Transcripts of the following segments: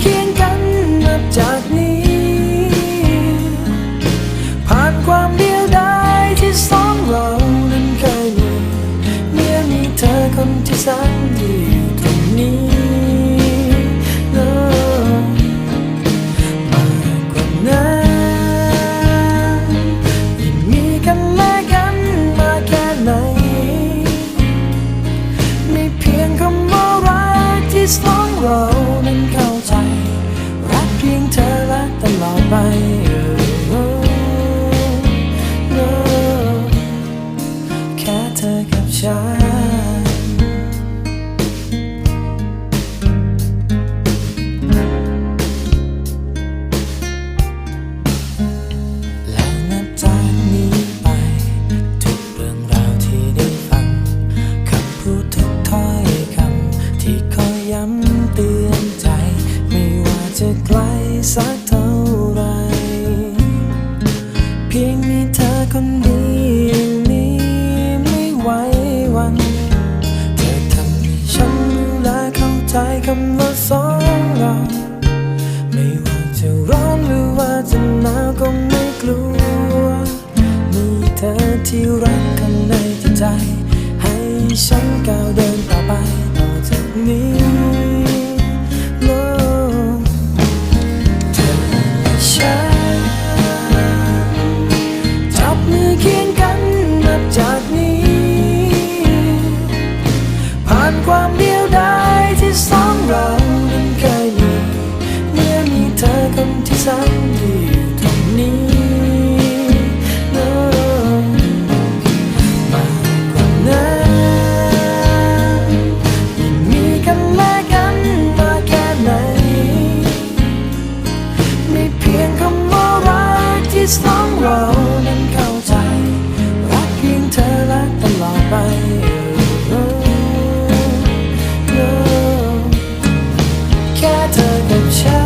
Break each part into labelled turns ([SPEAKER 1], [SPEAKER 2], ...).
[SPEAKER 1] เคียงกันนับจากนี้ 想搞的大白。 มากันมาแค่ไหนม่เพียงคำว่ารักที่สองเรานั้นเข้าใจ รักเพียงเธอรักตลอดไปแค่เธอกับฉัน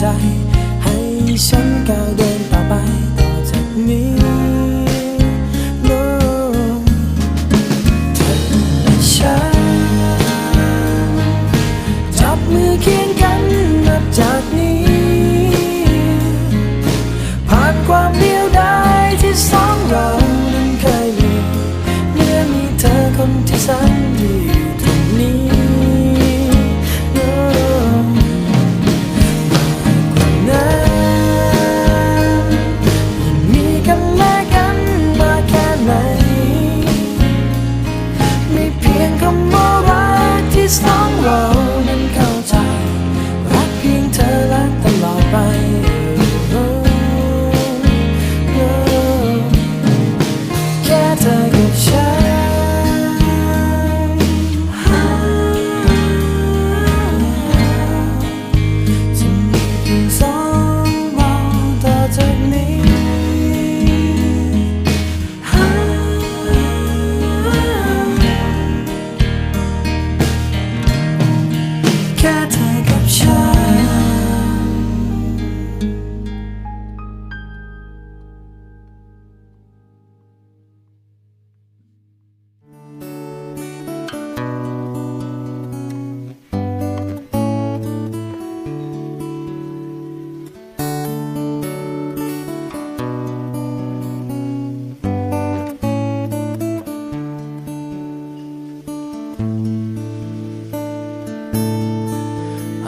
[SPEAKER 1] 在还想打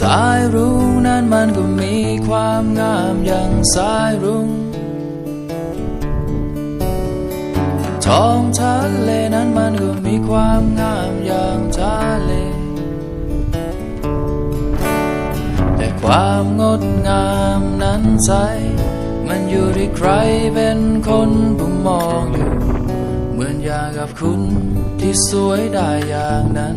[SPEAKER 2] สายรุ้งนั้นมันก็มีความงามอย่างสายรุ้งท้องทะเลนั้นมันก็มีความงามอย่างทะเล แต่ความงดงามนั้นใส มันอยู่ที่ใครเป็นคนผู้มองอยู่ เหมือนอย่างกับคุณที่สวยได้อย่างนั้น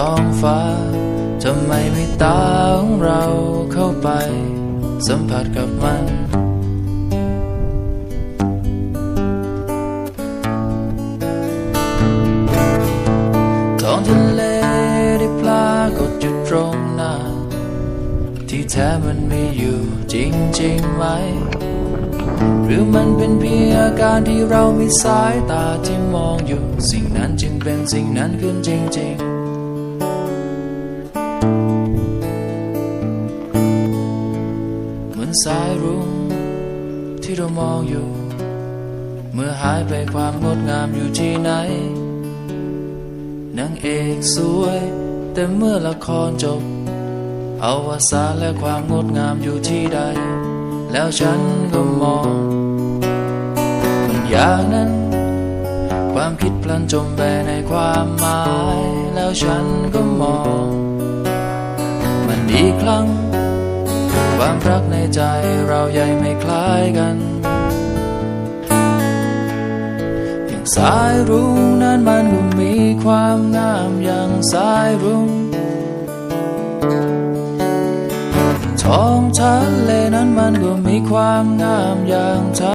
[SPEAKER 2] ท้องฟ้าทำไมไม่ตาของเราเข้าไป สัมผัสกับมันท้องทะเลได้ปลากดอยู่ตรงหน้า ที่แท้มันมีอยู่จริงๆไหม หรือมันเป็นเพียงอาการที่เรามีสายตาที่มองอยู่ สิ่งนั้นจึงเป็นสิ่งนั้นขึ้นจริง ๆ สายรุ้งที่เรามองอยู่ เมื่อหายไปความงดงามอยู่ที่ไหนนางเอกสวย แต่เมื่อละครจบ เอาวาสาและความงดงามอยู่ที่ใด แล้วฉันก็มอง มันอย่างนั้น ความคิดพลันจมไปในความหมาย แล้วฉันก็มอง มันอีกครั้ง ความรักในใจเราใหญ่ไม่คล้ายกันอย่างสายรุ้งนั้นมันก็มีความงามอย่างสายรุ้งท้องทะเลนั้นมันก็มีความงามอย่างทะ